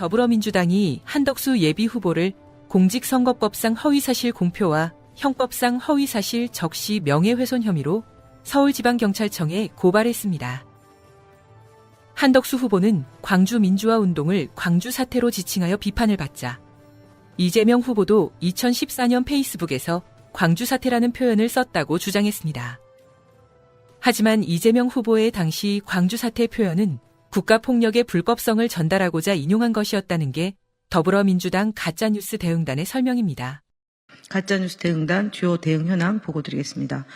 더불어민주당이 한덕수 예비 후보를 공직선거법상 허위사실 공표와 형법상 허위사실 적시 명예훼손 혐의로 서울지방경찰청에 고발했습니다. 한덕수 후보는 광주 민주화 운동을 광주 사태로 지칭하여 비판을 받자 이재명 후보도 2014년 페이스북에서 광주 사태라는 표현을 썼다고 주장했습니다. 하지만 이재명 후보의 당시 광주 사태 표현은 국가폭력의 불법성을 전달하고자 인용한 것이었다는 게 더불어민주당 가짜뉴스 대응단의 설명입니다. 가짜뉴스 대응단 주요 대응 현황 보고 드리겠습니다.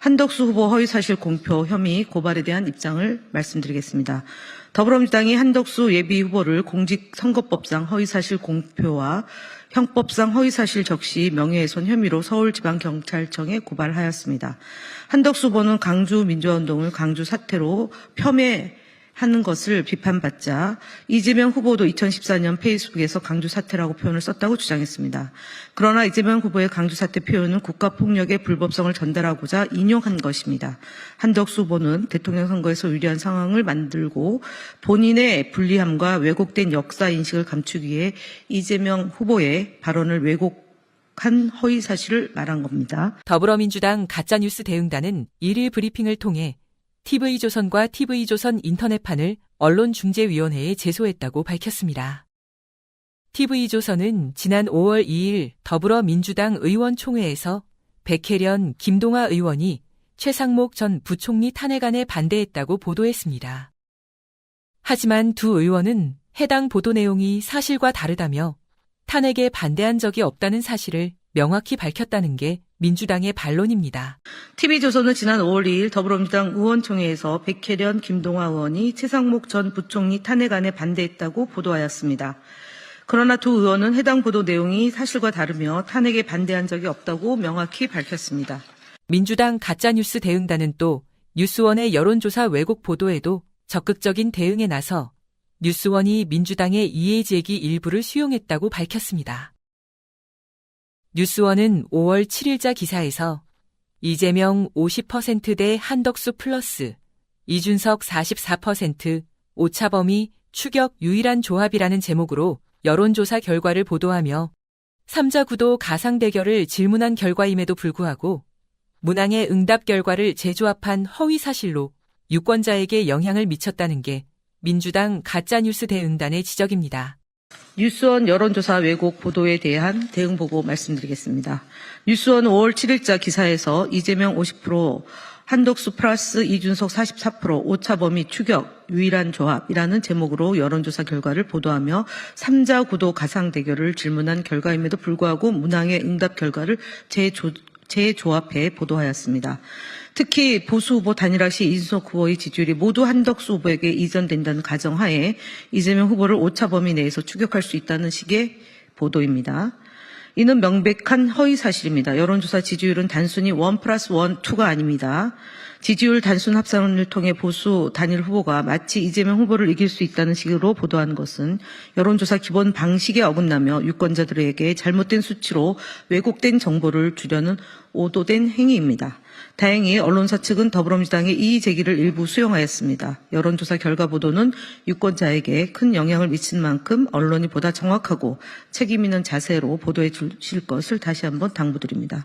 한덕수 후보 허위사실 공표 혐의 고발에 대한 입장을 말씀드리겠습니다. 더불어민주당이 한덕수 예비 후보를 공직선거법상 허위사실 공표와 형법상 허위사실 적시 명예훼손 혐의로 서울지방경찰청에 고발하였습니다. 한덕수 후보는 강주 민주화운동을 강주 사태로 폄훼 하는 것을 비판받자 이재명 후보도 2014년 페이스북에서 강주 사태라고 표현을 썼다고 주장했습니다. 그러나 이재명 후보의 강주 사태 표현은 국가폭력의 불법성을 전달하고자 인용한 것입니다. 한덕수 후보는 대통령 선거에서 유리한 상황을 만들고 본인의 불리함과 왜곡된 역사 인식을 감추기 위해 이재명 후보의 발언을 왜곡 한 허위 사실을 말한 겁니다. 더불어민주당 가짜뉴스 대응단은 1일 브리핑을 통해 TV조선과 TV조선 인터넷판을 언론중재위원회에 제소했다고 밝혔습니다. TV조선은 지난 5월 2일 더불어민주당 의원총회에서 백혜련, 김동아 의원이 최상목 전 부총리 탄핵안에 반대했다고 보도했습니다. 하지만 두 의원은 해당 보도 내용이 사실과 다르다며 탄핵에 반대한 적이 없다는 사실을 명확히 밝혔다는 게 민주당의 반론입니다. TV조선은 지난 5월 2일 더불어민주당 의원총회에서 백혜련, 김동화 의원이 최상목 전 부총리 탄핵안에 반대했다고 보도하였습니다. 그러나 두 의원은 해당 보도 내용이 사실과 다르며 탄핵에 반대한 적이 없다고 명확히 밝혔습니다. 민주당 가짜뉴스 대응단은 또 뉴스원의 여론조사 왜곡 보도에도 적극적인 대응에 나서 뉴스원이 민주당의 이해 제기 일부를 수용했다고 밝혔습니다. 뉴스원은 5월 7일자 기사에서 이재명 50%대 한덕수 플러스 이준석 44% 오차범위 추격 유일한 조합이라는 제목으로 여론조사 결과를 보도하며 3자 구도 가상 대결을 질문한 결과임에도 불구하고 문항의 응답 결과를 재조합한 허위 사실로 유권자에게 영향을 미쳤다는 게 민주당 가짜뉴스 대응단의 지적입니다. 뉴스원 여론조사 왜곡 보도에 대한 대응 보고 말씀드리겠습니다. 뉴스원 5월 7일자 기사에서 이재명 50%, 한덕수 플러스 이준석 44%, 오차범위 추격, 유일한 조합이라는 제목으로 여론조사 결과를 보도하며 3자 구도 가상 대결을 질문한 결과임에도 불구하고 문항의 응답 결과를 재조, 재조합해 보도하였습니다. 특히 보수 후보 단일화 시 이준석 후보의 지지율이 모두 한덕수 후보에게 이전된다는 가정하에 이재명 후보를 오차 범위 내에서 추격할 수 있다는 식의 보도입니다. 이는 명백한 허위 사실입니다. 여론조사 지지율은 단순히 원 플러스 원, 투가 아닙니다. 지지율 단순 합산을 통해 보수 단일 후보가 마치 이재명 후보를 이길 수 있다는 식으로 보도한 것은 여론조사 기본 방식에 어긋나며 유권자들에게 잘못된 수치로 왜곡된 정보를 주려는 오도된 행위입니다. 다행히 언론사 측은 더불어민주당의 이의 제기를 일부 수용하였습니다. 여론조사 결과 보도는 유권자에게 큰 영향을 미친 만큼 언론이 보다 정확하고 책임 있는 자세로 보도해 주실 것을 다시 한번 당부드립니다.